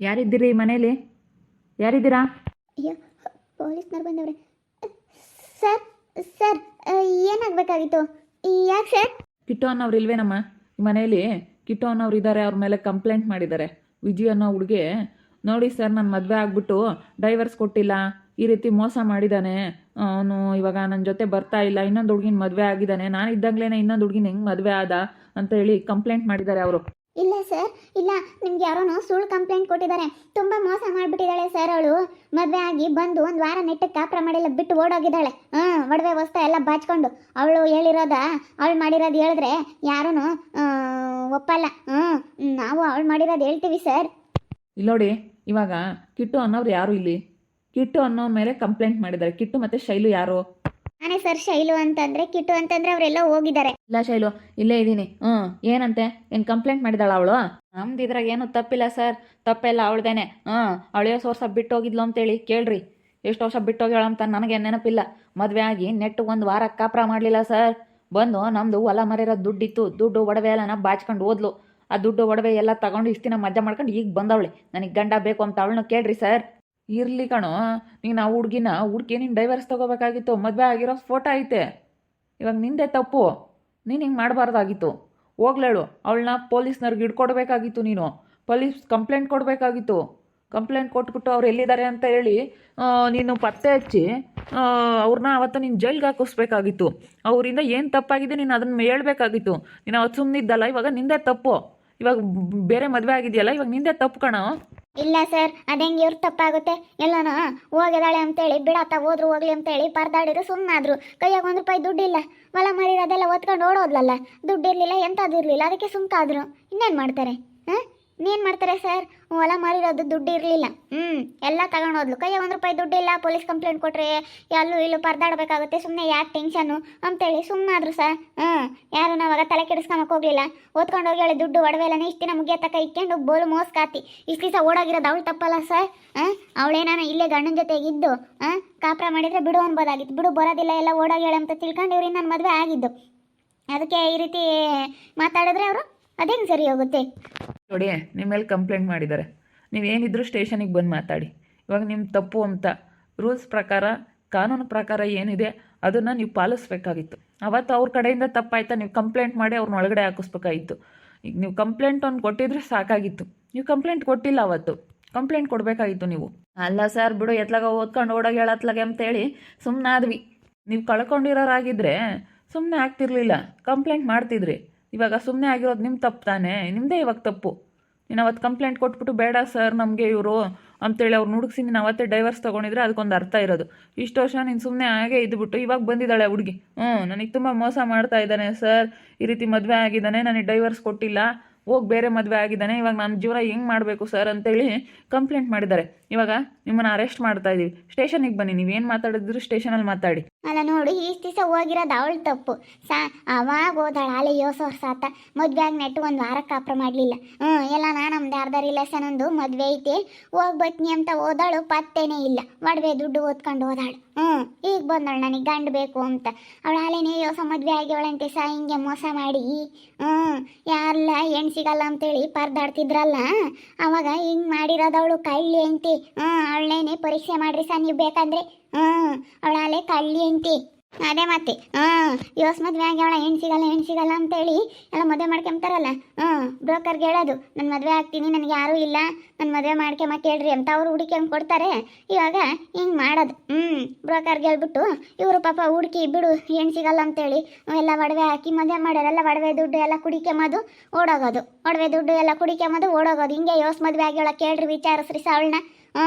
ಯಾರಿದ್ದೀರಿ ಮನೇಲಿ? ಯಾರಿದ್ದೀರಾ? ಅಯ್ಯೋ ಪೊಲೀಸ್ನವ್ರು ಬಂದವ್ರೆ. ಸರ್ ಸರ್ ಏನಾಗಬೇಕಾಗಿತ್ತು? ಯಾಕೆ ಸರ್? ಕಿಟ್ಟು ಅನ್ನೋರು ಇಲ್ವೇನಮ್ಮ? ಈ ಮನೇಲಿ ಕಿಟ್ಟು ಅನ್ನೋರು ಇದ್ದಾರೆ ಅವ್ರ ಮೇಲೆ ಕಂಪ್ಲೇಂಟ್ ಮಾಡಿದ್ದಾರೆ. ವಿಜಯ್ ಅನ್ನೋ ಹುಡುಗಿ ನೋಡಿ ಸರ್ ನನ್ನ ಮದುವೆ ಆಗ್ಬಿಟ್ಟು ಡೈವರ್ಸ್ ಕೊಟ್ಟಿಲ್ಲ ಈ ರೀತಿ ಮೋಸ ಮಾಡಿದ್ದಾನೆ ಅವನು ಇವಾಗ ನನ್ನ ಜೊತೆ ಬರ್ತಾ ಇಲ್ಲ ಇನ್ನೊಂದು ಹುಡುಗಿನ ಮದುವೆ ಆಗಿದ್ದಾನೆ ನಾನು ಇದ್ದಂಗ್ಲೇ ಇನ್ನೊಂದು ಹುಡುಗಿನ ಹೆಂಗೆ ಮದುವೆ ಆದ ಅಂತ ಹೇಳಿ ಕಂಪ್ಲೇಂಟ್ ಮಾಡಿದ್ದಾರೆ ಅವರು. ಇಲ್ಲ ಸರ್, ಇಲ್ಲ. ನಿಮ್ಗೆ ಯಾರೋನೋ ಸುಳ್ಳು ಕಂಪ್ಲೇಂಟ್ ಕೊಟ್ಟಿದ್ದಾರೆ. ತುಂಬ ಮೋಸ ಮಾಡಿಬಿಟ್ಟಿದ್ದಾಳೆ ಸರ್ ಅವಳು. ಮದುವೆ ಆಗಿ ಬಂದು ಒಂದು ವಾರ ನೆಟ್ಟಕ್ಕೆ ಕಾಪ್ರ ಮಾಡಿಲ್ಲ ಬಿಟ್ಟು ಓಡೋಗಿದ್ದಾಳೆ. ಹಾಂ ಒಡವೆ ವಸ್ತು ಎಲ್ಲ ಬಾಚ್ಕೊಂಡು. ಅವಳು ಹೇಳಿರೋದ, ಅವಳು ಮಾಡಿರೋದು ಹೇಳಿದ್ರೆ ಯಾರೂ ಒಪ್ಪಲ್ಲ. ಹ್ಞೂ ನಾವು ಅವಳು ಮಾಡಿರೋದು ಹೇಳ್ತೀವಿ ಸರ್. ಇಲ್ಲಿ ನೋಡಿ, ಇವಾಗ ಕಿಟ್ಟು ಅನ್ನೋರು ಯಾರು ಇಲ್ಲಿ? ಕಿಟ್ಟು ಅನ್ನೋ ಮೇಲೆ ಕಂಪ್ಲೇಂಟ್ ಮಾಡಿದ್ದಾರೆ. ಕಿಟ್ಟು ಮತ್ತೆ ಶೈಲು ಯಾರು? ನಾನೇ ಸರ್ ಶೈಲು ಅಂತಂದ್ರೆ ಕಿಟ್ಟು ಅಂತಂದ್ರೆ ಅವರೆಲ್ಲ ಹೋಗಿದ್ದಾರೆ. ಇಲ್ಲ ಶೈಲು, ಇಲ್ಲೇ ಇದ್ದೀನಿ. ಹ್ಞೂ, ಏನಂತೆ? ಏನು ಕಂಪ್ಲೇಂಟ್ ಮಾಡಿದಾಳ ಅವಳು? ನಮ್ದು ಇದ್ರಾಗ ಏನು ತಪ್ಪಿಲ್ಲ ಸರ್. ತಪ್ಪೆಲ್ಲ ಅವಳ್ದೇನೆ. ಹ್ಞೂ, ಅವಳೇ ವರ್ಷ ಬಿಟ್ಟು ಹೋಗಿದ್ಲು ಅಂತೇಳಿ ಕೇಳ್ರಿ. ಎಷ್ಟು ವರ್ಷ ಬಿಟ್ಟು ಹೋಗ್ಯಾಳ ಅಂತ ನನಗೆ ನೆನಪಿಲ್ಲ. ಮದುವೆ ಆಗಿ ನೆಟ್ ಒಂದು ವಾರ ಕಾಪ್ರ ಮಾಡಲಿಲ್ಲ ಸರ್. ಬಂದು ನಮ್ದು ಹೊಲ ಮರಿರೋ ದುಡ್ಡಿತ್ತು. ದುಡ್ಡು ಒಡವೆ ಎಲ್ಲ ಬಾಚ್ಕೊಂಡು ಓದ್ಲು ಆ ದುಡ್ಡು ಒಡವೆ ಎಲ್ಲ ತಗೊಂಡು ಇಷ್ಟಿನ ಮಜಾ ಮಾಡ್ಕೊಂಡು ಈಗ ಬಂದವಳೆ. ನನಗೆ ಗಂಡ ಬೇಕು ಅಂತ ಅವಳನ್ನ ಕೇಳ್ರಿ ಸರ್. ಇರ್ಲಿ ಕಣೋ. ನೀನು ಆ ಹುಡ್ಗಿನ ಹುಡುಗಿ ಡೈವರ್ಸ್ ತೊಗೋಬೇಕಾಗಿತ್ತು, ಮದುವೆ ಆಗಿರೋ ಫೋಟೋ ಐತೆ. ಇವಾಗ ನಿಂದೆ ತಪ್ಪು. ನೀನು ಹಿಂಗೆ ಮಾಡಬಾರ್ದಾಗಿತ್ತು. ಹೋಗ್ಲೇಳು, ಅವಳನ್ನ ಪೊಲೀಸ್ನವ್ರಿಗೆ ಹಿಡ್ಕೊಡ್ಬೇಕಾಗಿತ್ತು ನೀನು. ಪೊಲೀಸ್ ಕಂಪ್ಲೇಂಟ್ ಕೊಡಬೇಕಾಗಿತ್ತು. ಕಂಪ್ಲೇಂಟ್ ಕೊಟ್ಬಿಟ್ಟು ಅವ್ರು ಎಲ್ಲಿದ್ದಾರೆ ಅಂತ ಹೇಳಿ ನೀನು ಪತ್ತೆ ಹಚ್ಚಿ ಅವ್ರನ್ನ ಅವತ್ತು ನೀನು ಜೈಲ್ಗೆ ಹಾಕಿಸ್ಬೇಕಾಗಿತ್ತು. ಅವರಿಂದ ಏನು ತಪ್ಪಾಗಿದೆ ನೀನು ಅದನ್ನು ಹೇಳ್ಬೇಕಾಗಿತ್ತು. ನೀನು ಅವತ್ತು ಸುಮ್ಮನಿದ್ದಲ್ಲ ಇವಾಗ ನಿಂದೆ ತಪ್ಪು. ಇವಾಗ ಬೇರೆ ಮದುವೆ ಆಗಿದೆಯಲ್ಲ, ಇವಾಗ ನಿಂದೆ ತಪ್ಪು ಕಣೋ. ಇಲ್ಲ ಸರ್ ಅದಂಗೆ ಇವ್ರ ತಪ್ಪಾಗುತ್ತೆ? ಎಲ್ಲನ ಹೋಗಿದಾಳೆ ಅಂತೇಳಿ ಬಿಡತ್ತ ಹೋದ್ರು, ಹೋಗ್ಲಿ ಅಂತೇಳಿ, ಪರದಾಡಿದ್ರು ಸುಮ್ಮನಾದ್ರು ಕೈಯಾಗ ಒಂದು ರೂಪಾಯಿ ದುಡ್ಡಿಲ್ಲ. ಹೊಲ ಮರಿರೋದೆಲ್ಲ ಒತ್ಕೊಂಡು ಓಡೋದ್ಲಲ್ಲ. ದುಡ್ಡು ಇರಲಿಲ್ಲ ಎಂಥದ್ದು ಇರಲಿಲ್ಲ ಅದಕ್ಕೆ ಸುಮ್ಕಾದ್ರು ಇನ್ನೇನು ಮಾಡ್ತಾರೆ? ಹಾಂ? ಇನ್ನೇನು ಮಾಡ್ತಾರೆ ಸರ್? ಹೊಲ ಮಾರಿರೋದು ದುಡ್ಡು ಇರಲಿಲ್ಲ. ಹ್ಞೂ ಎಲ್ಲ ತಗೊಂಡೋದ್ಲು ಕೈಯ ಒಂದು ರೂಪಾಯಿ ದುಡ್ಡಿಲ್ಲ ಪೊಲೀಸ್ ಕಂಪ್ಲೇಂಟ್ ಕೊಟ್ಟರೆ ಎಲ್ಲೂ ಇಲ್ಲೂ ಪರದಾಡಬೇಕಾಗುತ್ತೆ. ಸುಮ್ಮನೆ ಯಾಕೆ ಟೆನ್ಷನ್ನು ಅಂತೇಳಿ ಸುಮ್ಮನಾದ್ರು ಸರ್. ಹ್ಞೂ, ಯಾರು ನಾವಾಗ ತಲೆ ಕೆಡಿಸ್ಕೊಂಬಕ್ಕೆ ಹೋಗಲಿಲ್ಲ. ಓದ್ಕೊಂಡು ಹೋಗಿ ಹೇಳಿ ದುಡ್ಡು ಒಡವೆ ಎಲ್ಲ ಇಷ್ಟು ದಿನ ಮುಗಿಯ ತಕ್ಕ ಇಕ್ಕೊಂಡು ಬೋಲು ಮೋಸ್ ಕಾತಿ. ಇಷ್ಟು ದಿವಸ ಓಡೋಗಿರೋದು ಅವಳು ತಪ್ಪಲ್ಲ ಸರ್. ಹಾಂ ಅವಳೇನಾನ ಇಲ್ಲೇ ಗಂಡನ ಜೊತೆಗೆ ಇದ್ದು ಹಾಂ ಕಾಪ್ರ ಮಾಡಿದರೆ ಬಿಡು ಅನ್ಬೋದಾಗಿತ್ತು. ಬಿಡು, ಬರೋದಿಲ್ಲ, ಎಲ್ಲ ಓಡಾಗಿ ಅಂತ ತಿಳ್ಕೊಂಡು ಇವ್ರಿಂದ ನನ್ನ ಮದುವೆ ಆಗಿದ್ದು. ಅದಕ್ಕೆ ಈ ರೀತಿ ಮಾತಾಡಿದ್ರೆ ಅವರು ಅದೇನು ಸರಿ ಹೋಗುತ್ತೆ? ನೋಡಿ ನಿಮ್ಮ ಮೇಲೆ ಕಂಪ್ಲೇಂಟ್ ಮಾಡಿದ್ದಾರೆ. ನೀವೇನಿದ್ರು ಸ್ಟೇಷನಿಗೆ ಬಂದು ಮಾತಾಡಿ. ಇವಾಗ ನಿಮ್ಮ ತಪ್ಪು ಅಂತ. ರೂಲ್ಸ್ ಪ್ರಕಾರ, ಕಾನೂನು ಪ್ರಕಾರ ಏನಿದೆ, ಅದನ್ನು ನೀವು ಪಾಲಿಸ್ಬೇಕಾಗಿತ್ತು. ಅವತ್ತು ಅವ್ರ ಕಡೆಯಿಂದ ತಪ್ಪಾಯ್ತಾ, ನೀವು ಕಂಪ್ಲೇಂಟ್ ಮಾಡಿ ಅವ್ರನ್ನ ಒಳಗಡೆ ಹಾಕಿಸ್ಬೇಕಾಗಿತ್ತು. ಈಗ ನೀವು ಕಂಪ್ಲೇಂಟ್ ಒಂದು ಕೊಟ್ಟಿದ್ರೆ ಸಾಕಾಗಿತ್ತು. ನೀವು ಕಂಪ್ಲೇಂಟ್ ಕೊಟ್ಟಿಲ್ಲ ಅವತ್ತು. ಕಂಪ್ಲೇಂಟ್ ಕೊಡಬೇಕಾಗಿತ್ತು ನೀವು. ಅಲ್ಲ ಸರ್ ಬಿಡು, ಎತ್ಲಾಗ ಓದ್ಕೊಂಡು ಓಡೋಗಿ ಹೇಳತ್ಲಾಗೆ ಅಂತೇಳಿ ಸುಮ್ಮನಾದ್ವಿ ನೀವು ಕಳ್ಕೊಂಡಿರೋರಾಗಿದ್ದರೆ ಸುಮ್ಮನೆ ಆಗ್ತಿರ್ಲಿಲ್ಲ. ಕಂಪ್ಲೇಂಟ್ ಮಾಡ್ತಿದ್ರಿ. ಇವಾಗ ಸುಮ್ಮನೆ ಆಗಿರೋದು ನಿಮ್ಮ ತಪ್ಪು ತಾನೇ? ನಿಮ್ಮದೇ ಇವಾಗ ತಪ್ಪು. ನೀನು ಅವತ್ತು ಕಂಪ್ಲೇಂಟ್ ಕೊಟ್ಬಿಟ್ಟು ಬೇಡ ಸರ್ ನಮಗೆ ಇವರು ಅಂತೇಳಿ ಅವ್ರು ನುಡುಗಿಸಿ ನೀನು ಅವತ್ತೇ ಡೈವರ್ಸ್ ತೊಗೊಂಡಿದ್ರೆ ಅದಕ್ಕೊಂದು ಅರ್ಥ ಇರೋದು. ಇಷ್ಟು ವರ್ಷ ನೀನು ಸುಮ್ಮನೆ ಹಾಗೆ ಇದ್ಬಿಟ್ಟು ಇವಾಗ ಬಂದಿದ್ದಾಳೆ ಹುಡುಗಿ. ಹ್ಞೂ ನನಗೆ ತುಂಬ ಮೋಸ ಮಾಡ್ತಾ ಇದ್ದಾನೆ ಸರ್ ಈ ರೀತಿ ಮದುವೆ ಆಗಿದ್ದಾನೆ, ನನಗೆ ಡೈವರ್ಸ್ ಕೊಟ್ಟಿಲ್ಲ. ಹೋಗಿ ಬೇರೆ ಮದುವೆ ಆಗಿದ್ದಾನೆ, ಇವಾಗ ನಾನು ಜೀವನ ಹೆಂಗೆ ಮಾಡಬೇಕು ಸರ್ ಅಂತೇಳಿ ಕಂಪ್ಲೇಂಟ್ ಮಾಡಿದ್ದಾರೆ. ಇವಾಗ ನಿಮ್ಮನ್ನ ಅರೆಸ್ಟ್ ಮಾಡ್ತಾ ಇದ್ದೀವಿ ಸ್ಟೇಷನಿಗೆ ಬನ್ನಿ, ನೀವೇನು ಮಾತಾಡಿದ್ರು ಸ್ಟೇಷನಲ್ಲಿ ಮಾತಾಡಿ. ಅಲ್ಲ ನೋಡು, ಈ ದಿವಸ ಹೋಗಿರೋದು ಅವಳು ತಪ್ಪು. ಸಾ, ಅವಾಗ ಹೋದಾಳ ಅಲೆ ಯೋಸ ವರ್ಷ ಆತ ಮದುವೆ ಆಗಿ ನೆಟ್ಟು ಒಂದ್ ವಾರ ಕಾಪ್ರ ಮಾಡಲಿಲ್ಲ. ಹ್ಮ್, ಎಲ್ಲ ನಾ ನಮ್ದು ಅರ್ಧ ರಿಲೇಷನ್ ಒಂದು ಮದುವೆ ಐತಿ. ಹೋಗ್ಬತ್ನಿ ಅಂತ ಓದಾಳು ಪತ್ತೇನೆ ಇಲ್ಲ. ಒಡವೆ ದುಡ್ಡು ಓದ್ಕೊಂಡು ಹೋದಾಳು. ಹ್ಮ್, ಈಗ ಬಂದಳು ನನಗೆ ಗಂಡ ಬೇಕು ಅಂತ. ಅವಳು ಅಲೆನೇ ಯೋಸ ಮದುವೆ ಆಗ್ಯವಳಂತೆ ಸಾ, ಹಿಂಗೆ ಮೋಸ ಮಾಡಿ. ಹ್ಮ್ ಯಾರಲ್ಲ ಹೆಣ್ಣು ಸಿಗಲ್ಲ ಅಂತೇಳಿ ಪರ್ದಾಡ್ತಿದ್ರಲ್ಲ? ಅವಾಗ ಹಿಂಗ್ ಮಾಡಿರೋದವಳು ಕಳ್ಳಿ ಅಂತಿ ಹ್ಞೂ, ಅವಳೇನೆ ಪರೀಕ್ಷೆ ಮಾಡ್ರಿ ಸರ್, ನೀವು ಬೇಕಂದ್ರೆ. ಹ್ಮ್ ಅವಳ ತಳ್ಳಿ ಕಳ್ಳಿ ಅಂತಿ. ಅದೇ ಮತ್ತೆ ಹಾಂ ಯೋಸ್ ಮದುವೆ ಆಗ್ಯಾವಳ ಹೆಣ್ ಸಿಗಲ್ಲ ಹೆಣ್ ಸಿಗಲ್ಲ ಅಂತೇಳಿ ಎಲ್ಲ ಮದುವೆ ಮಾಡ್ಕೊಂತಾರಲ್ಲ ಹ್ಮ್ ಬ್ರೋಕರ್ಗೆ ಹೇಳೋದು ನನ್ನ ಮದ್ವೆ ಆಗ್ತೀನಿ, ನನಗೆ ಯಾರೂ ಇಲ್ಲ. ನನ್ನ ಮದುವೆ ಮಾಡ್ಕೊಂಬ ಕೇಳ್ರಿ ಅಂತ ಅವ್ರು ಹುಡುಕ್ಯಂಗೆ ಕೊಡ್ತಾರೆ. ಇವಾಗ ಹಿಂಗೆ ಮಾಡೋದು. ಹ್ಮ್ ಬ್ರೋಕರ್ಗೆ ಹೇಳ್ಬಿಟ್ಟು, ಇವರು ಪಾಪ ಹುಡುಕಿ ಬಿಡು ಹೆಣ್ಣು ಸಿಗಲ್ಲ ಅಂತೇಳಿ. ಎಲ್ಲ ಒಡವೆ ಹಾಕಿ ಮದುವೆ ಮಾಡೋರೆಲ್ಲ ಒಡವೆ ದುಡ್ಡು ಎಲ್ಲ ಕುಡಿಕೊಂಬೋದು ಓಡೋಗೋದು. ಒಡವೆ ದುಡ್ಡು ಎಲ್ಲ ಕುಡಿಕೊಂಬೋದು ಓಡೋಗೋದು. ಹಿಂಗೆ ಯೋಸ್ ಮದ್ವೆ ಆಗಿ ಅವಳ ಕೇಳ್ರಿ, ವಿಚಾರಿಸ್ರಿ ಸಾ ಹ್ಞೂ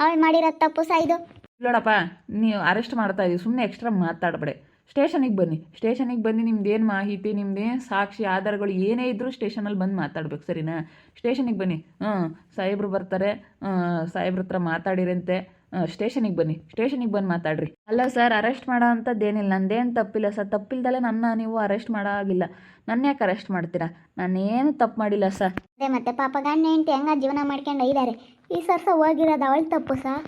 ಅವಳು ಮಾಡಿರೋ ತಪ್ಪು ಸಹ ಇದು ನೋಡಪ್ಪ ನೀವು ಅರೆಸ್ಟ್ ಮಾಡ್ತಾ ಇದೀವಿ ಸುಮ್ಮನೆ ಎಕ್ಸ್ಟ್ರಾ ಮಾತಾಡಬೇಡಿ. ಸ್ಟೇಷನಿಗೆ ಬನ್ನಿ ಸ್ಟೇಷನಿಗೆ ಬಂದು ನಿಮ್ದು ಏನು ಮಾಹಿತಿ, ನಿಮ್ದು ಏನು ಸಾಕ್ಷಿ, ಆಧಾರಗಳು ಏನೇ ಇದ್ದರೂ ಸ್ಟೇಷನಲ್ಲಿ ಬಂದು ಮಾತಾಡ್ಬೇಕು, ಸರಿನಾ? ಸ್ಟೇಷನಿಗೆ ಬನ್ನಿ. ಹ್ಞೂ ಸಾಹೇಬ್ರು ಬರ್ತಾರೆ ಸಾಹೇಬ್ರ ಹತ್ರ ಮಾತಾಡಿರಂತೆ. ಸ್ಟೇಷನಿಗೆ ಬನ್ನಿ. ಸ್ಟೇಷನಿಗೆ ಬಂದು ಮಾತಾಡ್ರಿ. ಅಲ್ಲ ಸರ್ ಅರೆಸ್ಟ್ ಮಾಡೋ ಅಂಥದ್ದೇನಿಲ್ಲ. ನಂದೇನು ತಪ್ಪಿಲ್ಲ ಸರ್. ತಪ್ಪಿಲ್ದಲೆ ನನ್ನ ನೀವು ಅರೆಸ್ಟ್ ಮಾಡೋ ಆಗಿಲ್ಲ ನನ್ನ ಯಾಕೆ ಅರೆಸ್ಟ್ ಮಾಡ್ತೀರಾ? ನಾನೇನು ತಪ್ಪು ಮಾಡಿಲ್ಲ ಸರ್. ಅದೇ ಮತ್ತೆ ಪಾಪ ಗಂಡ ಹೆಂಡತಿ ಹೆಂಗ ಜೀವನ ಮಾಡ್ಕೊಂಡು ಇದ್ದಾರೆ ಈ ಸರ್ ಸಹ ಹೋಗಿರೋದು ಅವಳ ತಪ್ಪು ಸರ್.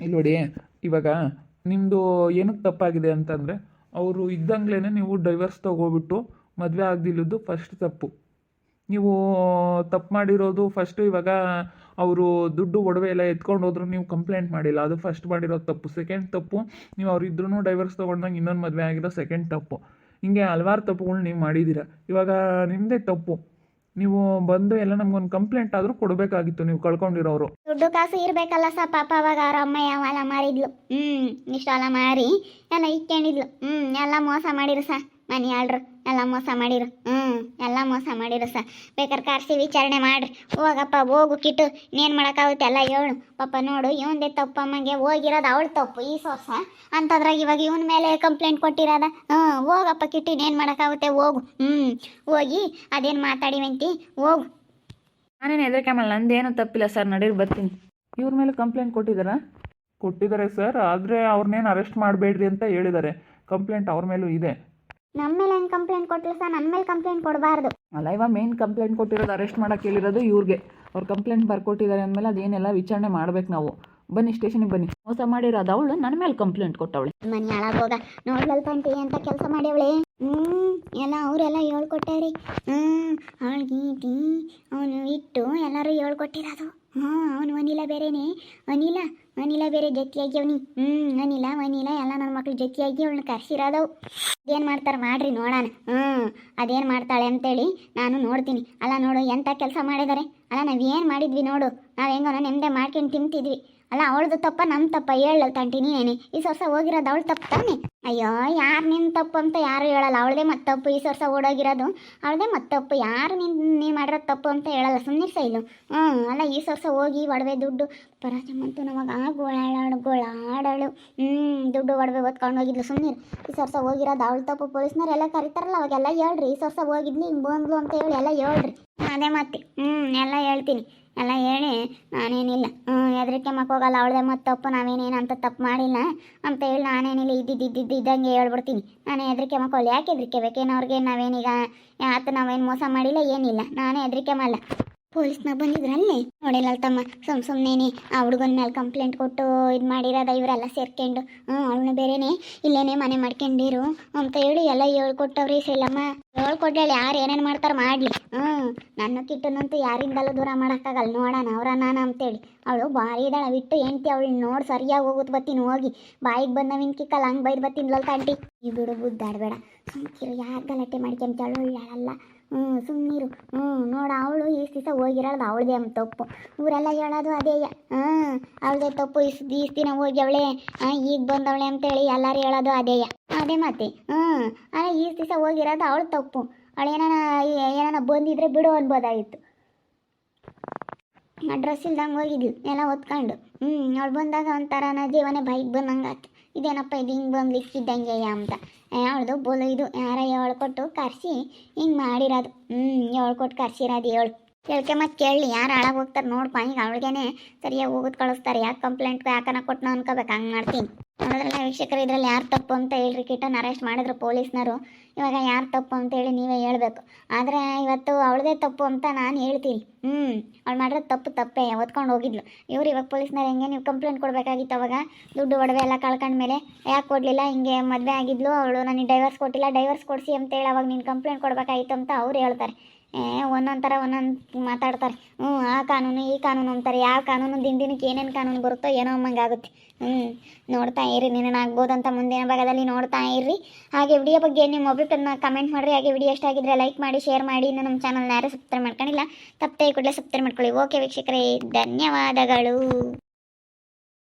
ಇಲ್ಲಿ ನೋಡಿ ಇವಾಗ ನಿಮ್ಮದು ಏನಕ್ಕೆ ತಪ್ಪಾಗಿದೆ ಅಂತಂದರೆ ಅವರು ಇದ್ದಂಗ್ಲೇ ನೀವು ಡೈವರ್ಸ್ ತಗೋಬಿಟ್ಟು ಮದುವೆ ಆಗದಿಲ್ಲದ್ದು ಫಸ್ಟ್ ತಪ್ಪು. ನೀವು ತಪ್ಪು ಮಾಡಿರೋದು ಫಸ್ಟು ಇವಾಗ ಅವರು ದುಡ್ಡು ಒಡವೆ ಎಲ್ಲ ಎತ್ಕೊಂಡು ಹೋದ್ರು ನೀವು ಕಂಪ್ಲೇಂಟ್ ಮಾಡಿಲ್ಲ. ಅದು ಫಸ್ಟ್ ಮಾಡಿರೋ ತಪ್ಪು. ಸೆಕೆಂಡ್ ತಪ್ಪು, ನೀವು ಅವ್ರಿದ್ರೂ ಡೈವರ್ಸ್ ತೊಗೊಂಡಾಗ ಇನ್ನೊಂದು ಮದುವೆ ಆಗಿರೋ ಸೆಕೆಂಡ್ ತಪ್ಪು. ಹಿಂಗೆ ಹಲವಾರು ತಪ್ಪುಗಳು ನೀವು ಮಾಡಿದ್ದೀರ ಇವಾಗ ನಿಮ್ಮದೇ ತಪ್ಪು. ನೀವು ಬಂದು ಎಲ್ಲ ನಮ್ಗೊಂದು ಕಂಪ್ಲೇಂಟ್ ಆದರೂ ಕೊಡಬೇಕಾಗಿತ್ತು ನೀವು ಕಳ್ಕೊಂಡಿರೋರು. ದುಡ್ಡು ಕಾಸು ಇರಬೇಕಲ್ಲ ಸ ಪಾಪ, ಅವಾಗ ಅವ್ರ ಅಮ್ಮ ಯಾವಲ್ಲ ಮಾರಿದ್ಲು ಹ್ಮ್, ಇಷ್ಟೆಲ್ಲ ಮಾರಿ ಎಲ್ಲ ಇಟ್ಕೊಂಡಿದ್ಲು. ಹ್ಮ್, ಎಲ್ಲ ಮೋಸ ಮಾಡಿರು ಸ. ಮನಿ ಆಳ್ರು, ಎಲ್ಲ ಮೋಸ ಮಾಡಿರು. ಹ್ಮ್, ಎಲ್ಲ ಮೋಸ ಮಾಡಿರು ಸ. ಬೇಕಾದ್ರೆ ಕಾರ್ಸಿ ವಿಚಾರಣೆ ಮಾಡ್ರಿ. ಹೋಗಪ್ಪ, ಹೋಗು ಕಿಟ್ಟು. ಇನ್ನೇನು ಮಾಡೋಕ್ಕಾಗುತ್ತೆ ಎಲ್ಲ ಹೇಳು. ಪಾಪ ನೋಡು, ಇವಂದೇ ತಪ್ಪು, ಅಮ್ಮಂಗೆ ಹೋಗಿರೋದು ಅವಳು ತಪ್ಪು, ಈ ಸೋಸ ಅಂತದ್ರಾಗ ಇವಾಗ ಇವನ ಮೇಲೆ ಕಂಪ್ಲೇಂಟ್ ಕೊಟ್ಟಿರೋದ? ಹ್ಞೂ ಹೋಗಪ್ಪ ಕಿಟ್ಟು, ಇನ್ನೇನು ಮಾಡೋಕ್ಕಾಗುತ್ತೆ ಹೋಗು. ಹ್ಞೂ ಹೋಗಿ, ಅದೇನು ಮಾತಾಡಿವಂತಿ ಹೋಗು. ನಾನೇನು ಹೆದರಿಕೆ ಮಾಡಲ್ಲ ನಂದೇನು ತಪ್ಪಿಲ್ಲ ಸರ್, ನಡೀರಿ ಬರ್ತೀನಿ. ಇವ್ರ ಮೇಲೆ ಕಂಪ್ಲೇಂಟ್ ಕೊಟ್ಟಿದ್ದಾರಾ ಕೊಟ್ಟಿದ್ದಾರೆ ಸರ್, ಆದರೆ ಅವ್ರನ್ನೇನು ಅರೆಸ್ಟ್ ಮಾಡಬೇಡ್ರಿ ಅಂತ ಹೇಳಿದ್ದಾರೆ ಕಂಪ್ಲೇಂಟ್ ಅವ್ರ ಮೇಲೂ ಇದೆ. ನಮ್ಮ ಮೇಲೆ ಹೆಂಗೆ ಕಂಪ್ಲೇಂಟ್ ಕೊಟ್ಟಿಲ್ಲ ಸರ್ ನನ್ನ ಮೇಲೆ ಕಂಪ್ಲೇಂಟ್ ಕೊಡಬಾರ್ದು. ಅಲ್ಲ ಇವಾಗ ಮೇನ್ ಕಂಪ್ಲೇಂಟ್ ಕೊಟ್ಟಿರೋದು ಅರೆಸ್ಟ್ ಮಾಡೋಕ್ಕೆ ಹೇಳಿರೋದು ಇವ್ರಿಗೆ. ಅವ್ರು ಕಂಪ್ಲೇಂಟ್ ಬರ್ಕೊಟ್ಟಿದ್ದಾರೆ ಅಂದಮೇಲೆ ಅದೇನೆಲ್ಲ ವಿಚಾರಣೆ ಮಾಡ್ಬೇಕು ನಾವು. ಬನ್ನಿ ಸ್ಟೇಷನ್ ಬನ್ನಿ. ಮೋಸ ಮಾಡಿರೋದು ಅವಳು ನನ್ನ ಮೇಲೆ ಕಂಪ್ಲೇಂಟ್ ಕೊಟ್ಟವಳೆ. ಮನೆ ಹಾಳಾಗೋಗ ನೋಡ್ಲಲ್ ತಂಟಿ ಅಂತ ಕೆಲಸ ಮಾಡ್ಯವಳೆ. ಹ್ಮ್, ಎಲ್ಲ ಅವರೆಲ್ಲ ಹೇಳ್ಕೊಟ್ಟಾರಿ. ಹ್ಮ್, ಅವಳು ಗೀಟಿ ಅವನು ಇಟ್ಟು ಎಲ್ಲರೂ ಹೇಳ್ಕೊಟ್ಟಿರೋದು. ಹ್ಞೂ ಅವನು ಅನಿಲ ಬೇರೆನೆ. ಅನಿಲ ಅನಿಲ ಬೇರೆ ಜೊತೆಯಾಗಿ ಅವನಿ ಹ್ಮ್, ಅನಿಲ ಅನಿಲ, ಎಲ್ಲ ನನ್ನ ಮಕ್ಳು ಜೊತೆಯಾಗಿ ಅವಳನ್ನ ಕರ್ಸಿರೋದವು. ಅದೇನು ಮಾಡ್ತಾರೆ ಮಾಡ್ರಿ ನೋಡೋಣ. ಹ್ಞೂ ಅದೇನು ಮಾಡ್ತಾಳೆ ಅಂತೇಳಿ ನಾನು ನೋಡ್ತೀನಿ. ಅಲ್ಲ ನೋಡು ಎಂಥ ಕೆಲಸ ಮಾಡಿದ್ದಾರೆ ಅಲ್ಲ ನಾವೇನು ಮಾಡಿದ್ವಿ ನೋಡು. ನಾವು ಹೆಂಗೋ ನೆಮ್ಮದಿ ಮಾಡ್ಕೊಂಡು ತಿಂತಿದ್ವಿ. ಅಲ್ಲ ಅವಳದು ತಪ್ಪ ನಮ್ಮ ತಪ್ಪ ಹೇಳ ತಂಟಿ ನೀನೇನೆ. ಈ ವರ್ಷ ಹೋಗಿರೋದು ಅವಳು ತಪ್ಪು ತಾನೆ? ಅಯ್ಯೋ, ಯಾರು ನಿನ್ನ ತಪ್ಪು ಅಂತ ಯಾರು ಹೇಳಲ್ಲ. ಅವಳದೇ ಮತ್ತೆ ತಪ್ಪು ಈ ವರ್ಷ ಓಡೋಗಿರೋದು. ಅವಳದೇ ಮತ್ತೆ ತಪ್ಪು ಯಾರು ನಿನ್ನ ನೀ ಮಾಡಿರೋ ತಪ್ಪು ಅಂತ ಹೇಳಲ್ಲ. ಸುಮ್ಮನೆ ಸೈಲು. ಹ್ಞೂ ಅಲ್ಲ ಈ ವರ್ಷ ಹೋಗಿ ಒಡವೆ ದುಡ್ಡು. ಪರಾಜಮ್ಮಂತೂ ನಮಗೆ ಆ ಗೋಳಾಡಾಳು ಗೋಳಾಡಾಳು. ಹ್ಞೂ ದುಡ್ಡು ಒಡವೆ ಓದ್ಕೊಂಡು ಹೋಗಿದ್ಲು. ಸುಮ್ಮನೆ ಈ ವರ್ಷ ಹೋಗಿರೋದು ಅವಳು ತಪ್ಪು. ಪೊಲೀಸ್ನವ್ರು ಎಲ್ಲ ಕರಿತಾರಲ್ಲ, ಅವಾಗೆಲ್ಲ ಹೇಳ್ರಿ. ಈ ವರ್ಷ ಹೋಗಿದ್ಲಿ ಹಿಂಗೆ ಬಂದ್ಲು ಅಂತ ಹೇಳಿ ಎಲ್ಲ ಹೇಳ್ರಿ. ಅದೇ ಮತ್ತೆ. ಹ್ಞೂ ಎಲ್ಲ ಹೇಳ್ತೀನಿ. ಎಲ್ಲ ಹೇಳಿ ನಾನೇನಿಲ್ಲ. ಹ್ಞೂ ಹೆದರಿಕೆ ಮಕ್ಕೋಗಲ್ಲ ಅವಳದೇ ಮತ್ತೆ ತಪ್ಪು ನಾವೇನೇನು ಅಂತ ತಪ್ಪು ಮಾಡಿಲ್ಲ ಅಂತ ಹೇಳಿ ನಾನೇನಿಲ್ಲ. ಇದ್ದಿದ್ದು ಇದ್ದಂಗೆ ಹೇಳ್ಬಿಡ್ತೀನಿ. ನಾನು ಹೆದರಿಕೆ ಮಕ್ಕಳು ಯಾಕೆ ಹೆದರಿಕೆ ಬೇಕೇನು ಅವ್ರಿಗೆ? ನಾವೇನೀಗ ಆತ ನಾವೇನು ಮೋಸ ಮಾಡಿಲ್ಲ, ಏನಿಲ್ಲ. ನಾನೇ ಹೆದರಿಕೆ ಮಾಡಲ್ಲ ಪೊಲೀಸ್ನ ಬಂದಿದ್ರಲ್ಲೇ? ನೋಡಿಲ್ಲ ತಮ್ಮ ಸುಮ್ ಸುಮ್ಮನೆ ಆ ಹುಡುಗನ ಮೇಲೆ ಕಂಪ್ಲೇಂಟ್ ಕೊಟ್ಟು ಇದು ಮಾಡಿರೋದ ಇವರೆಲ್ಲ ಸೇರ್ಕೊಂಡು. ಹ್ಞೂ ಅವಳನ್ನ ಬೇರೆನೆ ಇಲ್ಲೇನೆ ಮನೆ ಮಾಡ್ಕೊಂಡಿರು ಅಂತ ಹೇಳಿ ಎಲ್ಲ ಹೇಳ್ಕೊಟ್ಟವ್ರಿ ಶೈಲಮ್ಮ ಹೇಳ್ಕೊಡ್ಲಿ ಯಾರು ಏನೇನು ಮಾಡ್ತಾರೆ ಮಾಡಲಿ. ಹ್ಞೂ ನನ್ನ ಕಿಟ್ಟನಂತೂ ಯಾರಿಂದಲೂ ದೂರ ಮಾಡೋಕ್ಕಾಗಲ್ಲ. ನೋಡೋಣ ಅವ್ರ ನಾನು ಅಂತೇಳಿ. ಅವಳು ಭಾರಿ ಇದ್ದಾಳೆ, ಬಿಟ್ಟು ಹೆಂಡ್ತಿ ಅವಳು ನೋಡಿ ಸರಿಯಾಗಿ ಹೋಗುತ್ತೆ ಬತ್ತೀನಿ, ಹೋಗಿ. ಬಾಯಿಗೆ ಬಂದವಿನ ಕಿಕ್ಕಲ್ಲ ಹಂಗೆ ಬೈದು ಬತ್ತೀನಿ ತಾಂಟಿ ಈ ಬಿಡು, ಬುದ್ದಾಡಬೇಡ. ಸುಮ್ಕಿರು ಯಾರು ಗಲಾಟೆ ಮಾಡ್ಕೊಂತಾಳು ಹೇಳಲ್ಲ ಹ್ಞೂ ಸುಮ್ಮನಿರು ಹ್ಞೂ ನೋಡು, ಅವಳು ಇಷ್ಟು ದಿವಸ ಹೋಗಿರೋದು ಅವಳದೇ ಅಮ್ಮ ತಪ್ಪು. ಊರೆಲ್ಲ ಹೇಳೋದು ಅದೇಯ ಹ್ಞೂ ಅವಳದೇ ತಪ್ಪು ಇಷ್ಟು ದಿನ ಹೋಗಿ ಅವಳೆ ಈಗ ಬಂದವಳೆ ಅಂತೇಳಿ ಎಲ್ಲರೂ ಹೇಳೋದು ಅದೇ ಅದೇ ಮತ್ತೆ ಹ್ಞೂ ಅಲ್ಲ ಈ ದಿವಸ ಹೋಗಿರೋದು ಅವಳು ತಪ್ಪು. ಅವಳು ಏನಾನ ಏನಾನ ಬಂದಿದ್ರೆ ಬಿಡು ಅನ್ಬೋದಾಗಿತ್ತು. ಡ್ರೆಸ್ ಇಲ್ದಂಗೆ ಹೋಗಿದ್ಲು. ಎಲ್ಲ ಹೊತ್ಕೊಂಡು. ಹ್ಞೂ ಅವಳು ಬಂದಾಗ ಒಂಥರ ನಾ ಜೀವನೇ ಬೈಕ್ ಬಂದಂಗೆ ಆಯ್ತು ಇದೇನಪ್ಪ ಇದು ಹಿಂಗೆ ಬಂದು ಅಂತ. ಅವಳದು ಬೋಲು ಇದು. ಯಾರ ಹೇಳ್ಕೊಟ್ಟು ಕರ್ಸಿ ಹಿಂಗೆ ಮಾಡಿರೋದು. ಹ್ಞೂ ಹೇಳ್ಕೊಟ್ಟು ಕರ್ಸಿರೋದು ಹೇಳು. ಕೇಳ್ಕೆ ಮತ್ತೆ ಕೇಳಿ ಯಾರು ಹಾಳಾಗಿ ಹೋಗ್ತಾರೆ ನೋಡ್ಪಾ, ಈಗ ಅವಳಿಗೇನೆ ಸರಿಯಾಗಿ ಹೋಗೋದು ಕಳಿಸ್ತಾರೆ, ಯಾಕೆ ಕಂಪ್ಲೇಂಟ್ ಯಾಕನ ಕೊಟ್ಟನ ಅನ್ಕೋಬೇಕು, ಹಂಗೆ ಮಾಡ್ತೀನಿ. ನೋಡಿದ್ರಲ್ಲ ವೀಕ್ಷಕರು, ಇದರಲ್ಲಿ ಯಾರು ತಪ್ಪು ಅಂತ ಹೇಳ್ರಿ ಕಿಟನ್ ಅರೆಸ್ಟ್ ಮಾಡಿದ್ರು ಪೊಲೀಸ್ನವರು. ಇವಾಗ ಯಾರು ತಪ್ಪು ಅಂತೇಳಿ ನೀವೇ ಹೇಳಬೇಕು. ಆದರೆ ಇವತ್ತು ಅವಳದೇ ತಪ್ಪು ಅಂತ ನಾನು ಹೇಳ್ತೀನಿ. ಹ್ಞೂ ಅವಳು ಮಾಡಿದ್ರೆ ತಪ್ಪು ತಪ್ಪೇ ಒತ್ಕೊಂಡು ಹೋಗಿದ್ಲು. ಇವ್ರು ಇವಾಗ ಪೊಲೀಸ್ನವ್ರು ಹೆಂಗೆ ನೀವು ಕಂಪ್ಲೇಂಟ್ ಕೊಡಬೇಕಾಗಿತ್ತು ಅವಾಗ? ದುಡ್ಡು ಒಡವೆ ಎಲ್ಲ ಕಳ್ಕೊಂಡ್ಮೇಲೆ ಯಾಕೆ ಕೊಡಲಿಲ್ಲ, ಹಿಂಗೆ ಮದುವೆ ಆಗಿದ್ಲು ಅವಳು, ನನಗೆ ಡೈವರ್ಸ್ ಕೊಟ್ಟಿಲ್ಲ ಡೈವರ್ಸ್ ಕೊಡಿಸಿ ಅಂತೇಳಿ ಅವಾಗ ನೀನು ಕಂಪ್ಲೇಂಟ್ ಕೊಡಬೇಕಾಗಿತ್ತು ಅಂತ ಅವ್ರು ಹೇಳ್ತಾರೆ. ಒಂದೊಂದು ಥರ ಒಂದೊಂದು ಮಾತಾಡ್ತಾರೆ. ಹ್ಞೂ, ಆ ಕಾನೂನು, ಈ ಕಾನೂನು ಅಂತಾರೆ. ಯಾವ ಕಾನೂನು ದಿನ ದಿನಕ್ಕೆ ಏನೇನು ಕಾನೂನು ಬರುತ್ತೋ ಏನೋ ಅಮ್ಮಂಗೆ ಆಗುತ್ತೆ. ಹ್ಞೂ, ನೋಡ್ತಾ ಇರಿ ನಿನ್ನಾಗ್ಬೋದು ಅಂತ ಮುಂದಿನ ಭಾಗದಲ್ಲಿ ನೋಡ್ತಾ ಇರ್ರಿ ಹಾಗೆ ವಿಡಿಯೋ ಬಗ್ಗೆ ನಿಮ್ಮ ಅಭಿಪ್ರಾಯನ ಕಮೆಂಟ್ ಮಾಡಿರಿ. ಹಾಗೆ ವಿಡಿಯೋ ಇಷ್ಟ ಆಗಿದ್ರೆ ಲೈಕ್ ಮಾಡಿ ಶೇರ್ ಮಾಡಿ. ಇನ್ನು ನಮ್ಮ ಚಾನಲ್ನ ಯಾರು ಸಬ್ಸ್ಕ್ರೈಬ್ ಮಾಡ್ಕೊಂಡಿಲ್ಲ ತಪ್ಪೇ ಕೂಡಲೇ ಸಬ್ಸ್ಕ್ರೈಬ್ ಮಾಡ್ಕೊಳ್ಳಿ. ಓಕೆ ವೀಕ್ಷಕರೇ, ಧನ್ಯವಾದಗಳು.